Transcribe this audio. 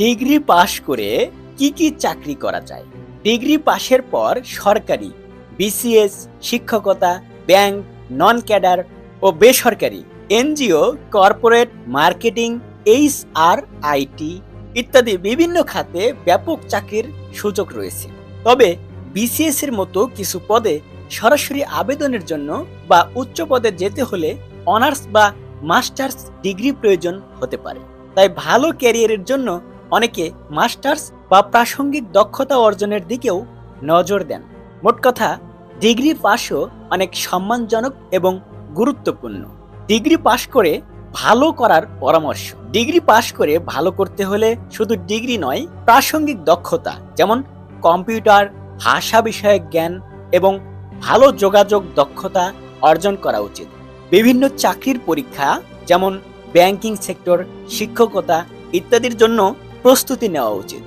Degree পাশ করে কি কি চাকরি করা যায়? ডিগ্রি পাশের পর সরকারি, বিসিএস, শিক্ষকতা, ব্যাংক নন ক্যাডার ও বেসরকারি, NGO, corporate, marketing, H R IT ইত্যাদি বিভিন্ন খাতে ব্যাপক চাকরির সুযোগ রয়েছে। তবে বিসিএস এর মতো কিছু পদে সরাসরি আবেদনের জন্য বা উচ্চ পদে যেতে হলে অনার্স বা মাস্টার্স ডিগ্রি প্রয়োজন হতে পারে। তাই ভালো ক্যারিয়ারের জন্য অনেকে মাস্টার্স বা প্রাসঙ্গিক দক্ষতা অর্জনের দিকেও নজর দেন। মোট কথা, ডিগ্রি পাশও অনেক সম্মানজনক এবং গুরুত্বপূর্ণ। ডিগ্রি পাশ করে ভালো করার পরামর্শ। ডিগ্রি পাশ করে ভালো করতে হলে শুধু ডিগ্রি নয়, প্রাসঙ্গিক দক্ষতা যেমন কম্পিউটার, ভাষা বিষয়ক জ্ঞান এবং ভালো যোগাযোগ দক্ষতা অর্জন করা উচিত। বিভিন্ন চাকরির পরীক্ষা যেমন ব্যাংকিং সেক্টর, শিক্ষকতা ইত্যাদির জন্য প্রস্তুতি নেওয়া উচিত।